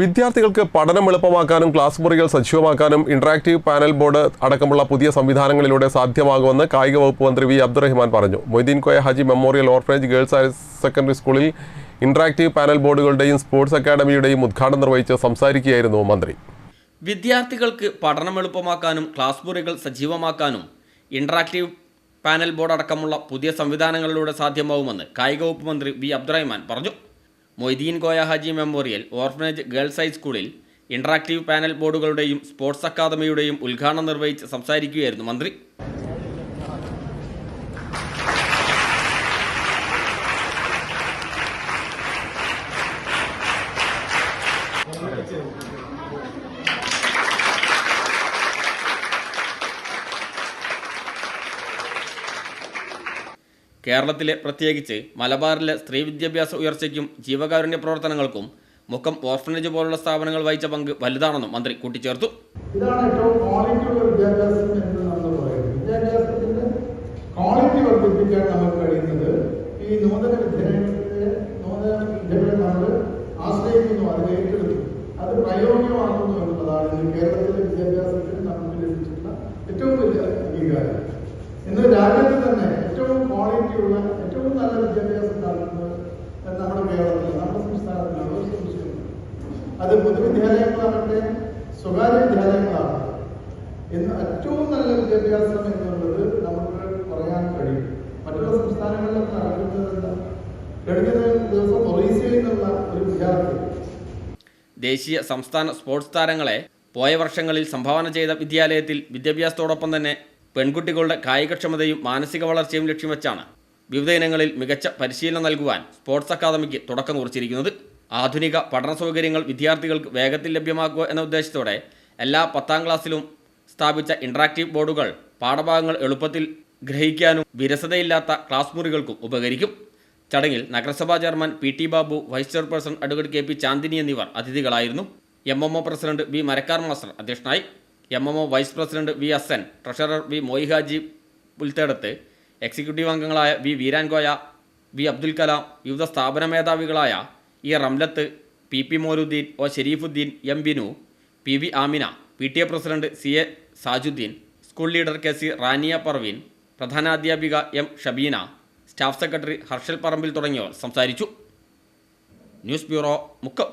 വിദ്യാർത്ഥികൾക്ക് പഠനം എളുപ്പമാക്കാനും ക്ലാസ് മുറികൾ സജീവമാക്കാനും ഇന്ററാക്റ്റീവ് പാനൽ ബോർഡ് അടക്കമുള്ള പുതിയ സംവിധാനങ്ങളിലൂടെ സാധ്യമാകുമെന്ന് കായിക വകുപ്പ് മന്ത്രി വി അബ്ദുറഹ്മാൻ പറഞ്ഞു. Moitheen Koya Haji memorial orphanage girls higher secondary സ്കൂളിൽ ഇന്ററാക്റ്റീവ് പാനൽ ബോർഡുകളുടെയും സ്പോർട്സ് അക്കാദമിയുടെയും ഉദ്ഘാടനം നിർവഹിച്ച് സംസാരിക്കുകയായിരുന്നു മന്ത്രി. വിദ്യാർത്ഥികൾക്ക് പഠനം എളുപ്പമാക്കാനും ക്ലാസ് മുറികൾ സജീവമാക്കാനും ഇന്ററാക്റ്റീവ് പാനൽ ബോർഡ് അടക്കമുള്ള പുതിയ സംവിധാനങ്ങളിലൂടെ സാധ്യമാവുമെന്ന് കായിക വകുപ്പ് മന്ത്രി വി അബ്ദുറഹ്മാൻ പറഞ്ഞു. Moitheen Koya Haji memorial orphanage girls ഹൈസ്കൂളിൽ ഇന്ററാക്റ്റീവ് പാനൽ ബോർഡുകളുടെയും സ്പോർട്സ് അക്കാദമിയുടെയും ഉദ്ഘാടനം നിർവഹിച്ച് സംസാരിക്കുകയായിരുന്നു മന്ത്രി. കേരളത്തിലെ പ്രത്യേകിച്ച് മലബാറിലെ സ്ത്രീ വിദ്യാഭ്യാസ ഉയർച്ചയ്ക്കും ജീവകാരുണ്യ പ്രവർത്തനങ്ങൾക്കും മുഖം ഓർഫനേജ് പോലുള്ള സ്ഥാപനങ്ങൾ വഹിച്ച പങ്ക് വലുതാണെന്നും മന്ത്രി കൂട്ടിച്ചേർത്തു. ഇതാണ് എന്ന് നമ്മൾ ക്വാളിറ്റി ഈ അത് കേരളത്തിലെ വിദ്യാഭ്യാസത്തിന് ഏറ്റവും വലിയ രാജ്യത്ത് തന്നെ ഏറ്റവും ക്വാളിറ്റി ഉള്ള ഏറ്റവും നല്ല വിദ്യാഭ്യാസം നടത്തുന്നത് നമ്മുടെ കേരളത്തിൽ നമ്മുടെ സംസ്ഥാനത്തിലാണ് ഒരു സംശയമില്ല അത് പൊതുവിദ്യാലയങ്ങളാകട്ടെ സ്വകാര്യ വിദ്യാലയങ്ങളാകട്ടെ എന്ന് ഏറ്റവും നല്ല വിദ്യാഭ്യാസം എന്നുള്ളത് നമുക്ക് പറയാൻ കഴിയും. മറ്റുള്ള സംസ്ഥാനങ്ങളിലൊക്കെ നടക്കുന്നത് കഴിഞ്ഞ ദിവസം ഒറീസയിൽ നിന്നുള്ള ഒരു വിദ്യാർത്ഥി. ദേശീയ സംസ്ഥാന സ്പോർട്സ് താരങ്ങളെ പോയ വർഷങ്ങളിൽ സംഭാവന ചെയ്ത വിദ്യാലയത്തിൽ വിദ്യാഭ്യാസത്തോടൊപ്പം തന്നെ പെൺകുട്ടികളുടെ കായികക്ഷമതയും മാനസിക വളർച്ചയും ലക്ഷ്യം വെച്ചാണ് വിവിധ ഇനങ്ങളിൽ മികച്ച പരിശീലനം നൽകുവാൻ സ്പോർട്സ് അക്കാദമിക്ക് തുടക്കം കുറിച്ചിരിക്കുന്നത്. ആധുനിക പഠന സൗകര്യങ്ങൾ വിദ്യാർത്ഥികൾക്ക് വേഗത്തിൽ ലഭ്യമാക്കുക എന്ന ഉദ്ദേശത്തോടെ എല്ലാ പത്താം ക്ലാസ്സിലും സ്ഥാപിച്ച ഇൻട്രാക്റ്റീവ് ബോർഡുകൾ പാഠഭാഗങ്ങൾ എളുപ്പത്തിൽ ഗ്രഹിക്കാനും വിരസതയില്ലാത്ത ക്ലാസ് മുറികൾക്കും ഉപകരിക്കും. ചടങ്ങിൽ നഗരസഭാ chairman P T Babu vice chairperson advocate K P Chandini എന്നിവർ അതിഥികളായിരുന്നു. M M O president V Marakkar master അധ്യക്ഷനായി. M M O vice president V Asan treasurer V Moihaji Pulthedath executive അംഗങ്ങളായ V Veerankoya V Abdul Kalam വിവിധ സ്ഥാപന മേധാവികളായ E Ramlath P P Moruddeen O Sherifuddeen M Binu P V Amina P T A president C A Sajudheen school leader K C Rania Parveen പ്രധാനാധ്യാപിക M Shabeena staff secretary Harshal Parambil തുടങ്ങിയവർ സംസാരിച്ചു. News bureau Mukkam.